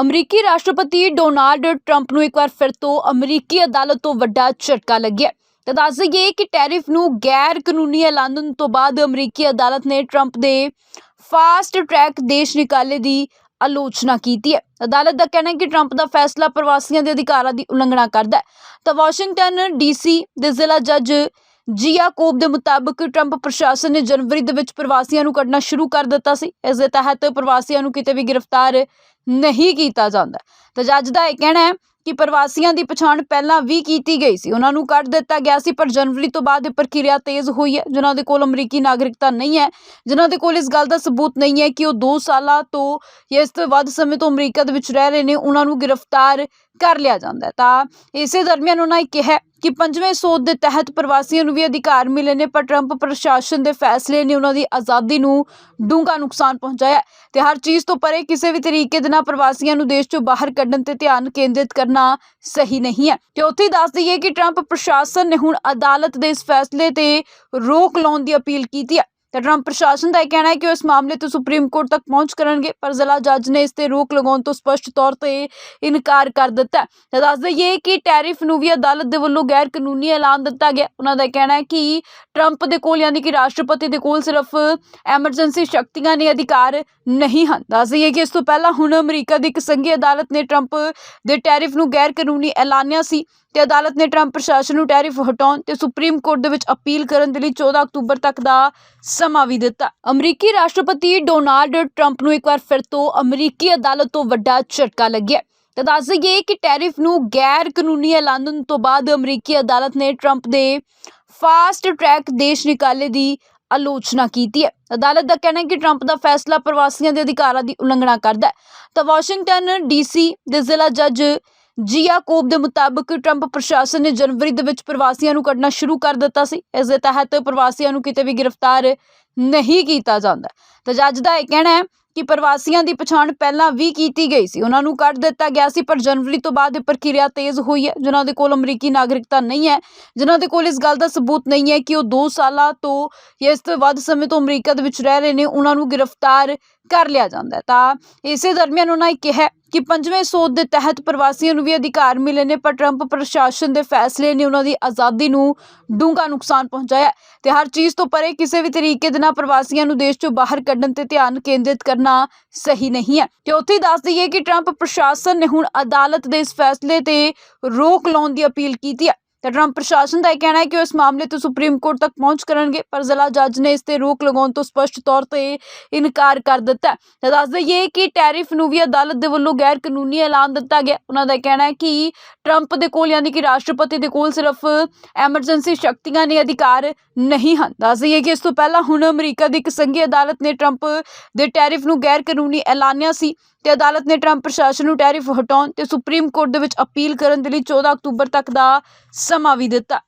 ਅਮਰੀਕੀ ਰਾਸ਼ਟਰਪਤੀ Donald Trump ਨੂੰ ਇੱਕ ਵਾਰ ਫਿਰ ਤੋਂ ਅਮਰੀਕੀ ਅਦਾਲਤ ਤੋਂ ਵੱਡਾ ਝਟਕਾ ਲੱਗਿਆ। ਤਾਂ ਦੱਸ ਦਈਏ ਕਿ ਟੈਰਿਫ ਨੂੰ ਗੈਰ ਕਾਨੂੰਨੀ ਐਲਾਨਣ ਤੋਂ ਬਾਅਦ ਅਮਰੀਕੀ ਅਦਾਲਤ ਨੇ ਟਰੰਪ ਦੇ ਫਾਸਟ ਟਰੈਕ ਦੇਸ਼ ਨਿਕਾਲੇ ਦੀ ਆਲੋਚਨਾ ਕੀਤੀ ਹੈ। ਅਦਾਲਤ ਦਾ ਕਹਿਣਾ ਹੈ ਕਿ ਟਰੰਪ ਦਾ ਫੈਸਲਾ ਪ੍ਰਵਾਸੀਆਂ ਦੇ ਅਧਿਕਾਰਾਂ ਦੀ ਉਲੰਘਣਾ ਕਰਦਾ ਹੈ। ਤਾਂ ਵਾਸ਼ਿੰਗਟਨ ਡੀਸੀ ਦੇ ਜ਼ਿਲ੍ਹਾ ਜੱਜ ਜੀਆ ਕੋਬ ਦੇ ਮੁਤਾਬਕ ਟਰੰਪ ਪ੍ਰਸ਼ਾਸਨ ਨੇ ਜਨਵਰੀ ਦੇ ਵਿੱਚ ਪ੍ਰਵਾਸੀਆਂ ਨੂੰ ਕੱਢਣਾ ਸ਼ੁਰੂ ਕਰ ਦਿੱਤਾ ਸੀ। ਇਸ ਦੇ ਤਹਿਤ ਪ੍ਰਵਾਸੀਆਂ ਨੂੰ ਕਿਤੇ ਵੀ ਗ੍ਰਿਫਤਾਰ ਨਹੀਂ ਕੀਤਾ ਜਾਂਦਾ। ਤਾਂ ਜੱਜ ਦਾ ਇਹ ਕਹਿਣਾ ਹੈ ਕਿ ਪ੍ਰਵਾਸੀਆਂ ਦੀ ਪਛਾਣ ਪਹਿਲਾਂ ਵੀ ਕੀਤੀ ਗਈ ਸੀ। ਉਹਨਾਂ ਨੂੰ ਕੱਢ ਦਿੱਤਾ ਗਿਆ ਸੀ, ਪਰ ਜਨਵਰੀ ਤੋਂ ਬਾਅਦ ਇਹ ਪ੍ਰਕਿਰਿਆ ਤੇਜ਼ ਹੋਈ ਹੈ, ਜਿਨ੍ਹਾਂ ਦੇ ਕੋਲ ਅਮਰੀਕੀ ਨਾਗਰਿਕਤਾ ਨਹੀਂ ਹੈ, ਜਿਨ੍ਹਾਂ ਦੇ ਕੋਲ ਇਸ ਗੱਲ ਦਾ ਸਬੂਤ ਨਹੀਂ ਹੈ ਕਿ ਉਹ 2 ਸਾਲਾਂ ਤੋਂ ਜਾਂ ਇਸ ਤੋਂ ਵੱਧ ਸਮੇਂ ਤੋਂ ਅਮਰੀਕਾ ਦੇ ਵਿੱਚ ਰਹਿ ਰਹੇ ਨੇ, ਉਹਨਾਂ ਨੂੰ ਗ੍ਰਿਫਤਾਰ ਕਰ ਲਿਆ ਜਾਂਦਾ ਤਾਂ ਇਸੇ ਦਰਮਿਆਨ ਉਹਨਾਂ ਨੇ ਕਿਹਾ ਕਿ ਪੰਜਵੇਂ ਸੋਧ ਦੇ ਤਹਿਤ ਪ੍ਰਵਾਸੀਆਂ ਨੂੰ ਵੀ ਅਧਿਕਾਰ ਮਿਲੇ ਨੇ, ਪਰ ਟਰੰਪ ਪ੍ਰਸ਼ਾਸਨ ਦੇ ਫੈਸਲੇ ਨੇ ਉਹਨਾਂ ਦੀ ਆਜ਼ਾਦੀ ਨੂੰ ਡੂੰਘਾ ਨੁਕਸਾਨ ਪਹੁੰਚਾਇਆ ਤੇ ਹਰ ਚੀਜ਼ ਤੋਂ ਪਰੇ ਕਿਸੇ ਵੀ ਤਰੀਕੇ ਦੇ ਨਾਲ ਪ੍ਰਵਾਸੀਆਂ ਨੂੰ ਦੇਸ਼ ਚੋਂ ਬਾਹਰ ਕੱਢਣ ਤੇ ਧਿਆਨ ਕੇਂਦਰਿਤ ਕਰਨਾ ਸਹੀ ਨਹੀਂ ਹੈ। ਤੇ ਉੱਥੇ ਹੀ ਦੱਸ ਦਈਏ ਕਿ ਟਰੰਪ ਪ੍ਰਸ਼ਾਸਨ ਨੇ ਹੁਣ ਅਦਾਲਤ ਦੇ ਇਸ ਫੈਸਲੇ ਤੇ ਰੋਕ ਲਾਉਣ ਦੀ ਅਪੀਲ ਕੀਤੀ ਹੈ। ਤਾਂ ਟਰੰਪ ਪ੍ਰਸ਼ਾਸਨ ਦਾ ਇਹ ਕਹਿਣਾ ਹੈ ਕਿ ਉਹ ਇਸ ਮਾਮਲੇ ਤੋਂ ਸੁਪਰੀਮ ਕੋਰਟ ਤੱਕ ਪਹੁੰਚ ਕਰਨਗੇ, ਪਰ ਜ਼ਿਲ੍ਹਾ ਜੱਜ ਨੇ ਇਸ ਤੇ ਰੋਕ ਲਗਾਉਣ ਤੋਂ ਸਪਸ਼ਟ ਤੌਰ ਤੇ ਇਨਕਾਰ ਕਰ ਦਿੱਤਾ ਤਾਂ ਦੱਸ ਦਈਏ ਕਿ ਟੈਰਿਫ ਨੂੰ ਵੀ ਅਦਾਲਤ ਦੇ ਵੱਲੋਂ ਗੈਰ ਕਾਨੂੰਨੀ ਐਲਾਨ ਦਿੱਤਾ ਗਿਆ। ਉਹਨਾਂ ਦਾ ਕਹਿਣਾ ਹੈ ਕਿ ਟਰੰਪ ਦੇ ਕੋਲ ਯਾਨੀ ਕਿ ਰਾਸ਼ਟਰਪਤੀ ਦੇ ਕੋਲ ਸਿਰਫ ਐਮਰਜੈਂਸੀ ਸ਼ਕਤੀਆਂ ਨੇ ਅਧਿਕਾਰ ਨਹੀਂ ਹਨ। ਦੱਸ ਦਈਏ ਕਿ ਇਸ ਤੋਂ ਪਹਿਲਾਂ ਹੁਣ ਅਮਰੀਕਾ ਦੀ ਇੱਕ ਸੰਘੀ ਅਦਾਲਤ ਨੇ ਟਰੰਪ ਦੇ ਟੈਰਿਫ ਨੂੰ ਗੈਰ ਕਾਨੂੰਨੀ ਐਲਾਨਿਆ ਸੀ ਤੇ ਅਦਾਲਤ ਨੇ ਟਰੰਪ ਪ੍ਰਸ਼ਾਸਨ ਨੂੰ ਟੈਰਿਫ ਹਟਾਉਣ ਤੇ ਸੁਪਰੀਮ ਕੋਰਟ ਦੇ ਵਿੱਚ ਅਪੀਲ ਕਰਨ ਦੇ ਲਈ 14 ਅਕਤੂਬਰ ਤੱਕ ਦਾ ਸਮਾਂ ਵੀ ਦਿੱਤਾ। ਅਮਰੀਕੀ ਰਾਸ਼ਟਰਪਤੀ ਡੋਨਾਲਡ ਟਰੰਪ ਨੂੰ ਇੱਕ ਵਾਰ ਫਿਰ ਤੋਂ ਅਮਰੀਕੀ ਅਦਾਲਤ ਤੋਂ ਵੱਡਾ ਝਟਕਾ ਲੱਗਿਆ। ਤਾਂ ਦੱਸ ਦਈਏ ਕਿ ਟੈਰਿਫ ਨੂੰ ਗੈਰ ਕਾਨੂੰਨੀ ਐਲਾਨਣ ਤੋਂ ਬਾਅਦ ਅਮਰੀਕੀ ਅਦਾਲਤ ਨੇ ਟਰੰਪ ਦੇ ਫਾਸਟ ਟਰੈਕ ਦੇਸ਼ ਨਿਕਾਲੇ ਦੀ ਆਲੋਚਨਾ ਕੀਤੀ ਹੈ। ਅਦਾਲਤ ਦਾ ਕਹਿਣਾ ਹੈ ਕਿ ਟਰੰਪ ਦਾ ਫੈਸਲਾ ਪ੍ਰਵਾਸੀਆਂ ਦੇ ਅਧਿਕਾਰਾਂ ਦੀ ਉਲੰਘਣਾ ਕਰਦਾ ਹੈ। ਤਾਂ ਵਾਸ਼ਿੰਗਟਨ ਡੀਸੀ ਦੇ ਜ਼ਿਲ੍ਹਾ ਜੱਜ ਜੀਆ ਕੋਬ ਦੇ ਮੁਤਾਬਕ ਟਰੰਪ ਪ੍ਰਸ਼ਾਸਨ ਨੇ ਜਨਵਰੀ ਦੇ ਵਿੱਚ ਪ੍ਰਵਾਸੀਆਂ ਨੂੰ ਕੱਢਣਾ ਸ਼ੁਰੂ ਕਰ ਦਿੱਤਾ ਸੀ। ਇਸ ਦੇ ਤਹਿਤ ਪ੍ਰਵਾਸੀਆਂ ਨੂੰ ਕਿਤੇ ਵੀ ਗ੍ਰਿਫਤਾਰ ਨਹੀਂ ਕੀਤਾ ਜਾਂਦਾ। ਤਾਂ ਜੱਜ ਦਾ ਇਹ ਕਹਿਣਾ ਹੈ ਕਿ ਪ੍ਰਵਾਸੀਆਂ ਦੀ ਪਛਾਣ ਪਹਿਲਾਂ ਵੀ ਕੀਤੀ ਗਈ ਸੀ। ਉਹਨਾਂ ਨੂੰ ਕੱਢ ਦਿੱਤਾ ਗਿਆ ਸੀ, ਪਰ ਜਨਵਰੀ ਤੋਂ ਬਾਅਦ ਇਹ ਪ੍ਰਕਿਰਿਆ ਤੇਜ਼ ਹੋਈ ਹੈ, ਜਿਨ੍ਹਾਂ ਦੇ ਕੋਲ ਅਮਰੀਕੀ ਨਾਗਰਿਕਤਾ ਨਹੀਂ ਹੈ, ਜਿਨ੍ਹਾਂ ਦੇ ਕੋਲ ਇਸ ਗੱਲ ਦਾ ਸਬੂਤ ਨਹੀਂ ਹੈ ਕਿ ਉਹ 2 ਸਾਲਾਂ ਤੋਂ ਜਾਂ ਇਸ ਤੋਂ ਵੱਧ ਸਮੇਂ ਤੋਂ ਅਮਰੀਕਾ ਦੇ ਵਿੱਚ ਰਹਿ ਰਹੇ ਨੇ, ਉਹਨਾਂ ਨੂੰ ਗ੍ਰਿਫਤਾਰ ਕਰ ਲਿਆ ਜਾਂਦਾ ਤਾਂ ਇਸੇ ਦਰਮਿਆਨ ਉਹਨਾਂ ਨੇ ਕਿਹਾ ਕਿ ਪੰਜਵੇਂ ਸੋਧ ਦੇ ਤਹਿਤ ਪ੍ਰਵਾਸੀਆਂ ਨੂੰ ਵੀ ਅਧਿਕਾਰ ਮਿਲੇ ਨੇ, ਪਰ ਟਰੰਪ ਪ੍ਰਸ਼ਾਸਨ ਦੇ ਫੈਸਲੇ ਨੇ ਉਹਨਾਂ ਦੀ ਆਜ਼ਾਦੀ ਨੂੰ ਡੂੰਘਾ ਨੁਕਸਾਨ ਪਹੁੰਚਾਇਆ ਹੈ। ਤੇ ਹਰ ਚੀਜ਼ ਤੋਂ ਪਰੇ ਕਿਸੇ ਵੀ ਤਰੀਕੇ ਦੇ ਨਾਲ ਪ੍ਰਵਾਸੀਆਂ ਨੂੰ ਦੇਸ਼ ਚੋਂ ਬਾਹਰ ਕੱਢਣ ਤੇ ਧਿਆਨ ਕੇਂਦਰਿਤ ਕਰਨਾ ਸਹੀ ਨਹੀਂ ਹੈ। ਤੇ ਉੱਥੇ ਦੱਸ ਦਈਏ ਕਿ ਟਰੰਪ ਪ੍ਰਸ਼ਾਸਨ ਨੇ ਹੁਣ ਅਦਾਲਤ ਦੇ ਇਸ ਫੈਸਲੇ ਤੇ ਰੋਕ ਲਾਉਣ ਦੀ ਅਪੀਲ ਕੀਤੀ ਹੈ। ਤਾਂ ਟਰੰਪ ਪ੍ਰਸ਼ਾਸਨ ਦਾ ਇਹ ਕਹਿਣਾ ਹੈ ਕਿ ਉਹ ਇਸ ਮਾਮਲੇ ਤੋਂ ਸੁਪਰੀਮ ਕੋਰਟ ਤੱਕ ਪਹੁੰਚ ਕਰਨਗੇ, ਪਰ ਜ਼ਿਲ੍ਹਾ ਜੱਜ ਨੇ ਇਸ ਤੇ ਰੋਕ ਲਗਾਉਣ ਤੋਂ ਸਪਸ਼ਟ ਤੌਰ ਤੇ ਇਨਕਾਰ ਕਰ ਦਿੱਤਾ ਤਾਂ ਦੱਸ ਦਈਏ ਕਿ ਟੈਰਿਫ ਨੂੰ ਵੀ ਅਦਾਲਤ ਦੇ ਵੱਲੋਂ ਗੈਰ ਕਾਨੂੰਨੀ ਐਲਾਨ ਦਿੱਤਾ ਗਿਆ। ਉਹਨਾਂ ਦਾ ਕਹਿਣਾ ਹੈ ਕਿ ਟਰੰਪ ਦੇ ਕੋਲ ਯਾਨੀ ਕਿ ਰਾਸ਼ਟਰਪਤੀ ਦੇ ਕੋਲ ਸਿਰਫ ਐਮਰਜੈਂਸੀ ਸ਼ਕਤੀਆਂ ਨੇ ਅਧਿਕਾਰ ਨਹੀਂ ਹਨ। ਦੱਸ ਦਈਏ ਕਿ ਇਸ ਤੋਂ ਪਹਿਲਾਂ ਹੁਣ ਅਮਰੀਕਾ ਦੀ ਇੱਕ ਸੰਘੀ ਅਦਾਲਤ ਨੇ ਟਰੰਪ ਦੇ ਟੈਰਿਫ ਨੂੰ ਗੈਰ ਕਾਨੂੰਨੀ ਐਲਾਨਿਆ ਸੀ ਤੇ ਅਦਾਲਤ ਨੇ ਟਰੰਪ ਪ੍ਰਸ਼ਾਸਨ ਨੂੰ ਟੈਰਿਫ ਹਟਾਉਣ ਤੇ ਸੁਪਰੀਮ ਕੋਰਟ ਦੇ ਵਿੱਚ ਅਪੀਲ ਕਰਨ ਦੇ ਲਈ 14 ਅਕਤੂਬਰ ਤੱਕ ਦਾ ਸਮਾਂ ਵੀ ਦਿੱਤਾ